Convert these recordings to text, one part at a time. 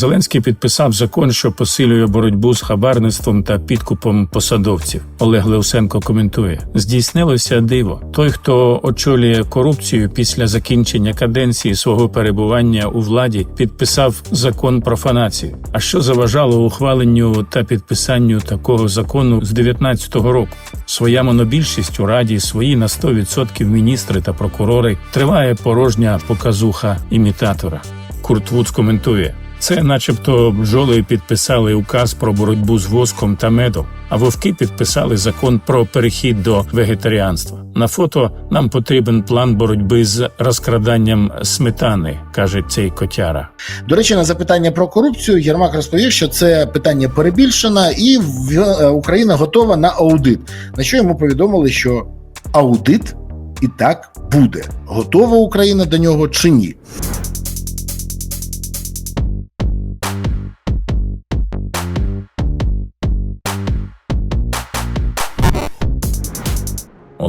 Зеленський підписав закон, що посилює боротьбу з хабарництвом та підкупом посадовців. Олег Леусенко коментує: здійснилося диво. Той, хто очолює корупцію після закінчення каденції свого перебування у владі, підписав закон профанації. А що заважало ухваленню та підписанню такого закону з 19-го року? Своя монобільшість у раді, свої на 100% міністри та прокурори триває порожня показуха імітатора. Курт Вудс коментує. Це, начебто, бджоли підписали указ про боротьбу з воском та медом, а вовки підписали закон про перехід до вегетаріанства. На фото нам потрібен план боротьби з розкраданням сметани, каже цей котяра. До речі, на запитання про корупцію Єрмак розповів, що це питання перебільшено, і е, Україна готова на аудит. На що йому повідомили, що аудит і так буде. Готова Україна до нього чи ні?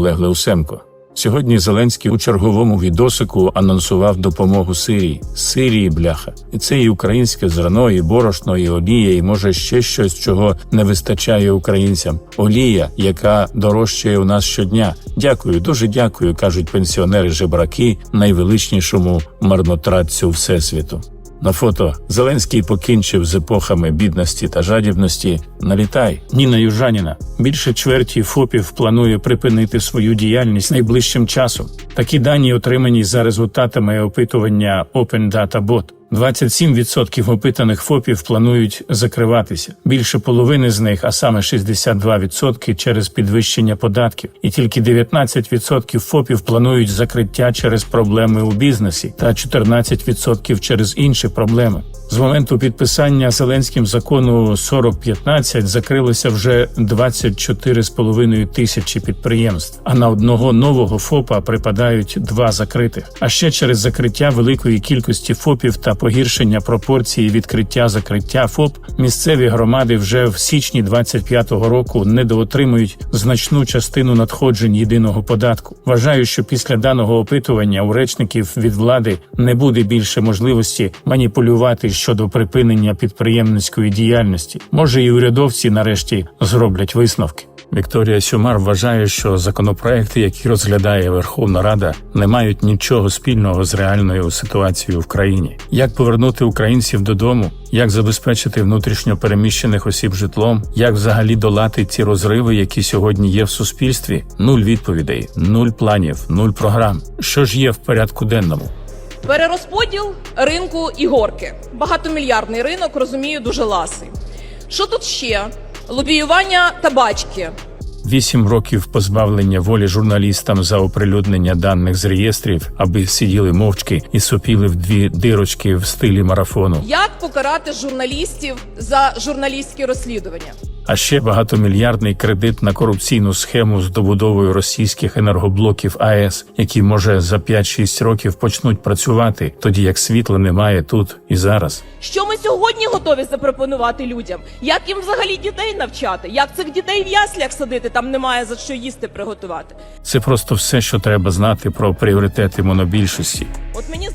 Олег Леусенко. Сьогодні Зеленський у черговому відосику анонсував допомогу Сирії. Сирії, бляха, і це і українське зерно, і борошно, і олія, і може ще щось, чого не вистачає українцям. Олія, яка дорожчає у нас щодня. Дякую, дуже дякую, кажуть пенсіонери жебраки, найвеличнішому марнотратцю всесвіту. На фото Зеленський покінчив з епохами бідності та жадібності. Налітай, Ніна Южаніна. Більше чверті ФОПів планує припинити свою діяльність найближчим часом. Такі дані отримані за результатами опитування Open Data Bot. 27% опитаних ФОПів планують закриватися. Більше половини з них, а саме 62% через підвищення податків, і тільки 19% ФОПів планують закриття через проблеми у бізнесі, та 14% через інші проблеми. З моменту підписання Зеленським закону 4015 закрилося вже 24,5 тисячі підприємств, а на одного нового ФОПа припадають два закритих. А ще через закриття великої кількості ФОПів та погіршення пропорції відкриття закриття ФОП місцеві громади вже в січні 25-го року недоотримують значну частину надходжень єдиного податку. Вважаю, що після даного опитування у речників від влади не буде більше можливості маніпулювати щодо припинення підприємницької діяльності. Може, і урядовці нарешті зроблять висновки. Вікторія Сюмар вважає, що законопроекти, які розглядає Верховна Рада, не мають нічого спільного з реальною ситуацією в країні. Як повернути українців додому, як забезпечити внутрішньо переміщених осіб житлом, як взагалі долати ці розриви, які сьогодні є в суспільстві? Нуль відповідей, нуль планів, нуль програм. Що ж є в порядку денному? Перерозподіл ринку ігорки. Багатомільярдний ринок, розумію, дуже ласий. Що тут ще? Лобіювання табачки. Вісім років позбавлення волі журналістам за оприлюднення даних з реєстрів, аби сиділи мовчки і сопіли в дві дирочки в стилі марафону. Як покарати журналістів за журналістські розслідування? А ще багатомільярдний кредит на корупційну схему з добудовою російських енергоблоків АЕС, які може за 5-6 років почнуть працювати, тоді як світла немає тут і зараз. Що ми сьогодні готові запропонувати людям? Як їм взагалі дітей навчати? Як цих дітей в яслях садити? Там немає за що їсти приготувати. Це просто все, що треба знати про пріоритети монобільшості.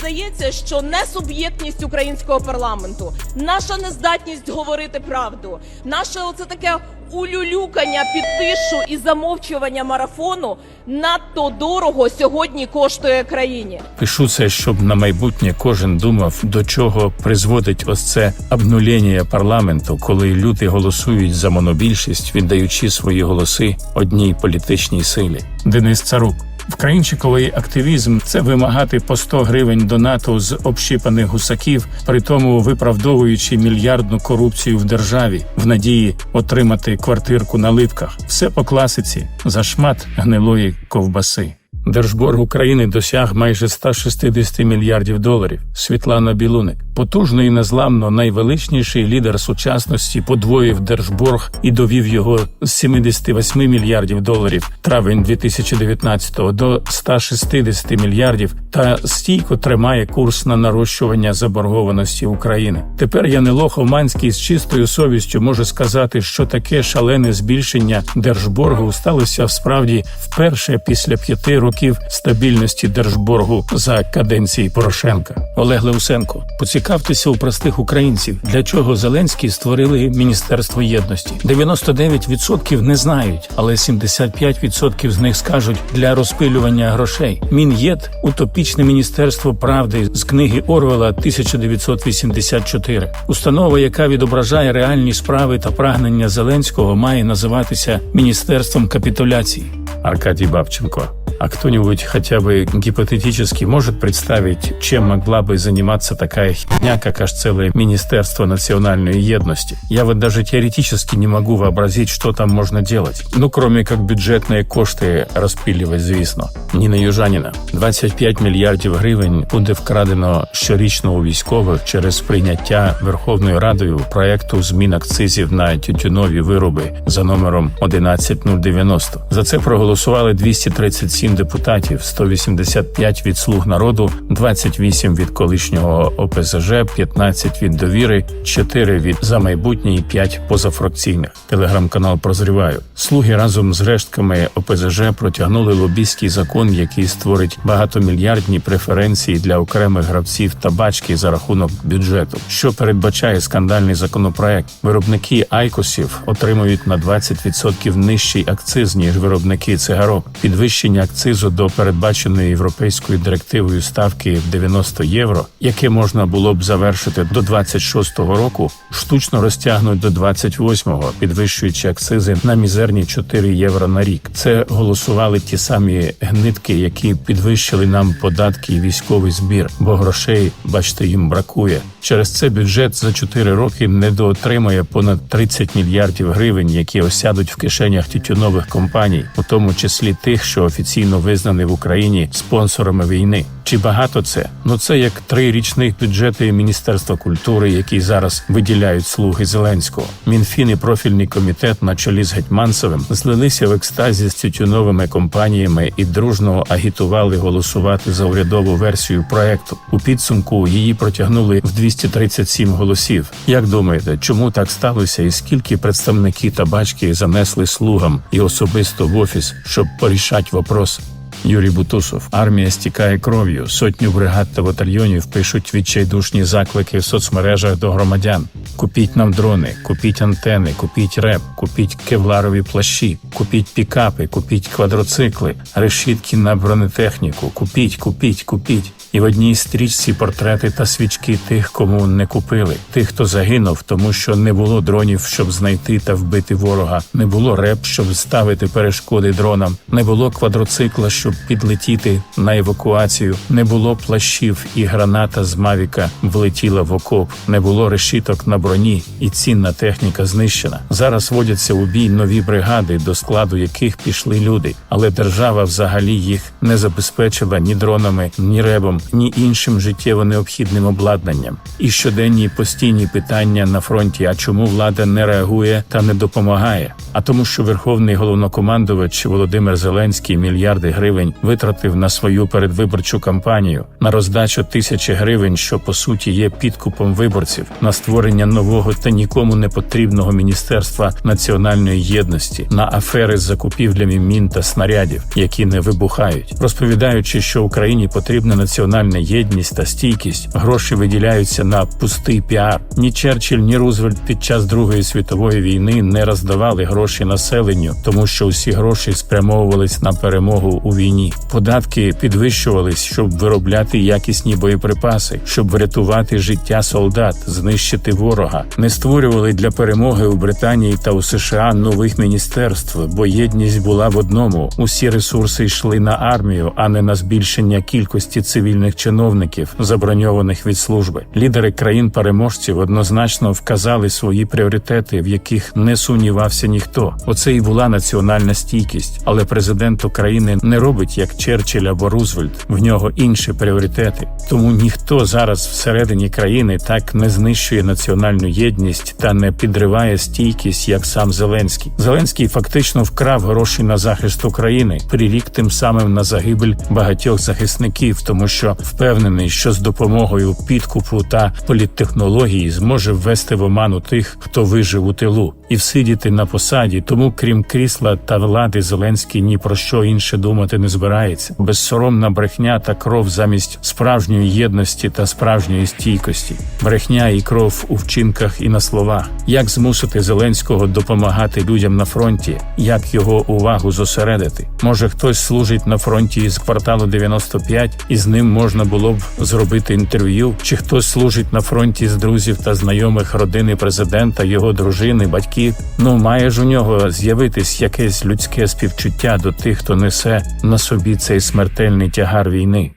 Здається, що несуб'єктність українського парламенту, наша нездатність говорити правду, наше оце таке улюлюкання під тишу і замовчування марафону надто дорого сьогодні коштує країні. Пишу це, щоб на майбутнє кожен думав, до чого призводить ось це обнулення парламенту, коли люди голосують за монобільшість, віддаючи свої голоси одній політичній силі. Денис Царук. Вкраїнчиковий активізм це вимагати по 100 гривень донату з общипаних гусаків, при тому виправдовуючи мільярдну корупцію в державі в надії отримати квартирку на липках. Все по класиці за шмат гнилої ковбаси. Держборг України досяг майже 160 мільярдів доларів. Світлана Білуник, потужно і незламно найвеличніший лідер сучасності, подвоїв держборг і довів його з 78 мільярдів доларів травень 2019 до 160 мільярдів та стійко тримає курс на нарощування заборгованості України. Тепер Янило Оманський з чистою совістю може сказати, що таке шалене збільшення держборгу сталося справді вперше після п'яти років років стабільності держборгу за каденції Порошенка. Олег Леусенко, поцікавтеся у простих українців, для чого Зеленський створили Міністерство єдності. 99% не знають, але 75% з них скажуть для розпилювання грошей. Мін'єд утопічне міністерство правди з книги Орвела 1984. Установа, яка відображає реальні справи та прагнення Зеленського, має називатися Міністерством капитуляції. Аркадий Бабченко. А кто-нибудь хотя бы гипотетически может представить, чем могла бы заниматься такая херня, как аж целое Министерство национальной едности? Я вот даже теоретически не могу вообразить, что там можно делать. Ну, кроме как бюджетные кошти розпилювати, звісно. Ніна Южаніна. 25 мільярдів гривень буде вкрадено щорічно у військових через прийняття Верховною Радою проекту змін акцизів на тютюнові вироби за номером 11090. За це проголосували 237 депутатів, 185 від слуг народу, 28 від колишнього ОПЗЖ, 15 від довіри, 4 від за майбутнє і 5 позафракційних. Телеграм-канал Прозріваю. Слуги разом з рештками ОПЗЖ протягнули лобійський закон, який створить багатомільярдні преференції для окремих гравців табачки за рахунок бюджету, що передбачає скандальний законопроект. Виробники айкосів отримують на 20% нижчий акциз ніж виробники цигарок. Підвищення акцизу до передбаченої європейською директивою ставки в 90 євро, яке можна було б завершити до 26-го року, штучно розтягнуть до 28-го, підвищуючи акцизи на мізерні 4 євро на рік. Це голосували ті самі гнитки, які підвищили нам податки і військовий збір, бо грошей, бачите, їм бракує. Через це бюджет за 4 роки недоотримує понад 30 мільярдів гривень, які осядуть в кишенях тютюнових компаній, у тому числі тих, що офіційно визнані в Україні спонсорами війни. Чи багато це? Ну це як три річних бюджети Міністерства культури, які зараз виділяють слуги Зеленського. Мінфін і профільний комітет на чолі з Гетьманцевим злилися в екстазі з тютюновими компаніями і дружно агітували голосувати за урядову версію проекту. У підсумку її протягнули в 237 голосів. Як думаєте, чому так сталося, і скільки представники табачки занесли слугам і особисто в офіс, щоб порішати вопрос? Юрій Бутусов. Армія стікає кров'ю. Сотню бригад та батальйонів пишуть відчайдушні заклики в соцмережах до громадян. Купіть нам дрони, купіть антени, купіть реп, купіть кевларові плащі, купіть пікапи, купіть квадроцикли, решітки на бронетехніку. Купіть, купіть, купіть. І в одній стрічці портрети та свічки тих, кому не купили, тих, хто загинув, тому що не було дронів, щоб знайти та вбити ворога, не було реп, щоб ставити перешкоди дронам, не було квадроцикла, щоб підлетіти на евакуацію, не було плащів, і граната з Мавіка влетіла в окоп, не було решіток на броні, і цінна техніка знищена. Зараз водяться у бій нові бригади, до складу яких пішли люди, але держава взагалі їх не забезпечила ні дронами, ні ребом, ні іншим життєво необхідним обладнанням. І щоденні постійні питання на фронті: а чому влада не реагує та не допомагає? А тому, що верховний головнокомандувач Володимир Зеленський мільярди гривень витратив на свою передвиборчу кампанію, на роздачу тисячі гривень, що по суті є підкупом виборців, на створення нового та нікому не потрібного міністерства національної єдності, на афери з закупівлями мін та снарядів, які не вибухають, розповідаючи, що Україні потрібна національна єдність та стійкість, гроші виділяються на пустий піар. Ні Черчилль, ні Рузвельт під час Другої світової війни не роздавали гроші населенню, тому що усі гроші спрямовувались на перемогу у війні. Податки підвищувались, щоб виробляти якісні боєприпаси, щоб врятувати життя солдат, знищити ворога. Не створювали для перемоги у Британії та у США нових міністерств, бо єдність була в одному. Усі ресурси йшли на армію, а не на збільшення кількості цивільних чиновників, заброньованих від служби. Лідери країн-переможців однозначно вказали свої пріоритети, в яких не сумнівався ніхто. Оце і була національна стійкість. Але президент України не робить як Черчилль або Рузвельт. В нього інші пріоритети. Тому ніхто зараз всередині країни так не знищує національну єдність та не підриває стійкість, як сам Зеленський. Зеленський фактично вкрав гроші на захист України, прирік тим самим на загибель багатьох захисників, тому що впевнений, що з допомогою підкупу та політтехнології зможе ввести в оману тих, хто вижив у тилу. І всидіти на посаді. Тому, крім крісла та влади, Зеленський ні про що інше думати не збирається. Безсоромна брехня та кров замість справжньої єдності та справжньої стійкості, брехня і кров у вчинках і на словах. Як змусити Зеленського допомагати людям на фронті? Як його увагу зосередити? Може, хтось служить на фронті з кварталу 95, і з ним можна було б зробити інтерв'ю? Чи хтось служить на фронті з друзів та знайомих родини президента, його дружини, батьків? Ну має ж у нього з'явитись якесь людське співчуття до тих, хто несе на собі цей смертельний тягар війни.